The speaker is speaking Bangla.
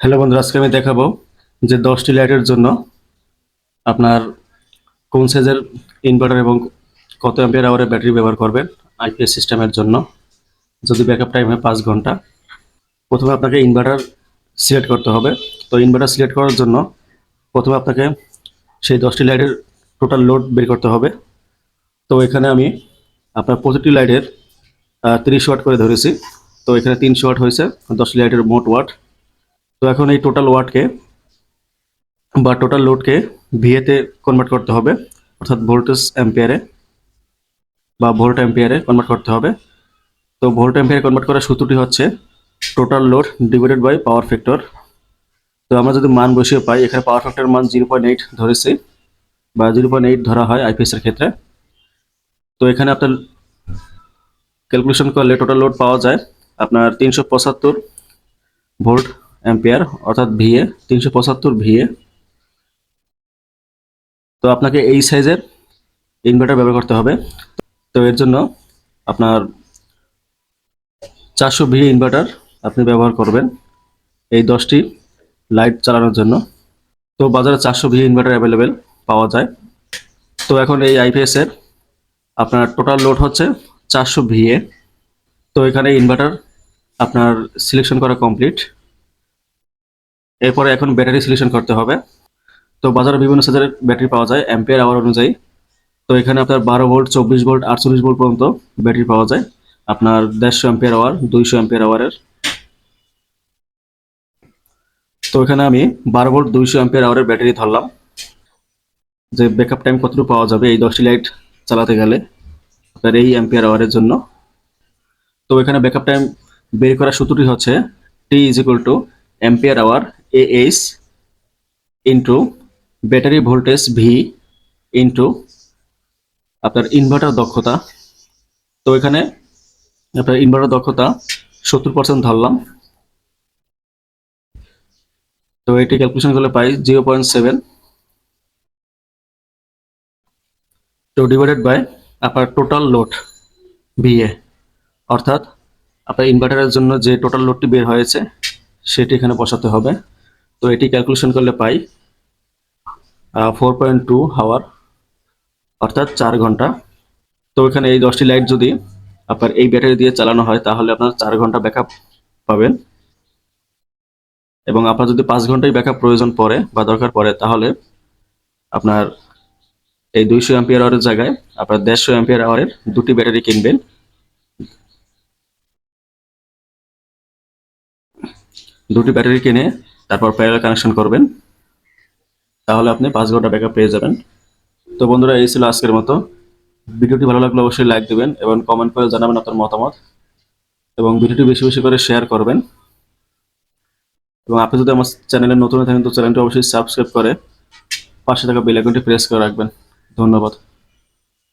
হ্যালো বন্ধুরা, আজকে আমি দেখাবো যে দশটি লাইটের জন্য আপনার কোন সাইজের ইনভার্টার এবং কত অ্যাম্পিয়ার আওয়ারের ব্যাটারি ব্যবহার করবেন আইপিএস সিস্টেমের জন্য। যদি ব্যাকআপ টাইম হয় পাঁচ ঘণ্টা। প্রথমে আপনাকে ইনভার্টার সিলেক্ট করতে হবে। তো ইনভার্টার সিলেক্ট করার জন্য প্রথমে আপনাকে সেই দশটি লাইটের টোটাল লোড বের করতে হবে। তো এখানে আমি আপনার প্রতিটি লাইটের তিরিশ ওয়াট করে ধরেছি। তো এখানে তিনশো ওয়াট হয়েছে, দশটি লাইটের মোট ওয়াট তো এখন এই টোটাল ওয়াটকে বা টোটাল লোডকে ভিএতে কনভার্ট করতে হবে, অর্থাৎ ভোল্টেজ অ্যাম্পিয়ারে বা ভোল্ট অ্যাম্পিয়ারে কনভার্ট করতে হবে। তো ভোল্ট অ্যাম্পিয়ারে কনভার্ট করার সূত্রটি হচ্ছে total load divided by power factor তো আমরা যদি মান বসিয়ে পাই, এখানে পাওয়ার ফ্যাক্টর মান জিরো পয়েন্ট এইট ধরেছি বা জিরো পয়েন্ট এইট ধরা হয় আইপিএস এর ক্ষেত্রে। তো এখানে আপনার ক্যালকুলেশন করলে টোটাল লোড পাওয়া যায় আপনার তিনশো পঁচাত্তর ভোল্ট অ্যাম্পিয়ার, অর্থাৎ ভিএ তিনশো পঁচাত্তর ভিএ তো আপনাকে এই সাইজের ইনভার্টার ব্যবহার করতে হবে। তো এর জন্য আপনার চারশো ভি ইনভার্টার আপনি ব্যবহার করবেন এই দশটি লাইট চালানোর জন্য। তো বাজারে চারশো ভি ইনভার্টার অ্যাভেলেবেল পাওয়া যায়। তো এখন এই আইপিএস এর আপনার টোটাল লোড হচ্ছে চারশো ভিএ তো এখানে ইনভার্টার আপনার সিলেকশন করা কমপ্লিট এরপরে এখন ব্যাটারি সিলেকশন করতে হবে। তো বাজারে বিভিন্ন সাইজের ব্যাটারি পাওয়া যায়, অ্যাম্পিয়ার আওয়ার অনুযায়ী। তো এখানে আপনার বারো ভোল্ট চব্বিশ ভোল্ট আটচল্লিশ ভোল্ট পর্যন্ত ব্যাটারি পাওয়া যায়। আপনার দেড়শো অ্যাম্পিয়ার আওয়ার দুইশো অ্যাম্পিয়ার আওয়ারের তো এখানে আমি বারো ভোল্ট দুইশো অ্যাম্পিয়ার আওয়ারের ব্যাটারি ধরলাম। যে ব্যাকআপ টাইম কতটুকু পাওয়া যাবে, এই দশটি লাইট চালাতে গেলে আপনার এই অ্যাম্পিয়ার আওয়ারের জন্য। তো এখানে ব্যাকআপ টাইম বের করার সূত্রটি হচ্ছে T is equal to ampere hour AH into battery voltage V into আপনার ইনভার্টার দক্ষতা। তো এখানে আপনার ইনভার্টার দক্ষতা সত্তর পার্সেন্ট ধরলাম। তো এটি ক্যালকুলেশন করলে পাই জিরো পয়েন্ট সেভেন তো ডিভাইডেড বাই আপনার টোটাল লোড ভিএ অর্থাৎ আপনার ইনভার্টারের জন্য যে টোটাল লোডটি বের হয়েছে, সেটি এখানে বসাতে হবে। তো এটি ক্যালকুলেশন করলে পাই ফোর পয়েন্ট টু হাওয়ার অর্থাৎ চার ঘণ্টা। তো এখানে এই দশটি লাইট যদি আপনার এই ব্যাটারি দিয়ে চালানো হয়, তাহলে আপনার চার ঘণ্টা ব্যাকআপ পাবেন। এবং আপনার যদি পাঁচ ঘন্টায় ব্যাকআপ প্রয়োজন পড়ে বা দরকার পড়ে, তাহলে আপনার এই দুইশো অ্যাম্পিয়ার আওয়ারের জায়গায় আপনার দেড়শো অ্যাম্পিয়ার আওয়ারের দুটি ব্যাটারি কিনবেন। দুটি ব্যাটারি কিনে তারপর প্যারাল কানেকশন করবেন, তাহলে আপনি পাঁচ ঘণ্টা ব্যাকআপ পেয়ে যাবেন। তো বন্ধুরা, এই ছিল আজকের মতো। ভিডিওটি ভালো লাগলে অবশ্যই লাইক দিবেন এবং কমেন্ট করে জানাবেন আপনার মতামত এবং ভিডিওটি বেশি বেশি করে শেয়ার করবেন। এবং আপনি যদি আমার চ্যানেলে নতুন থাকেন, তো চ্যানেলটি অবশ্যই সাবস্ক্রাইব করে পাশে থাকা বেল আইকনটি প্রেস করে রাখবেন। ধন্যবাদ।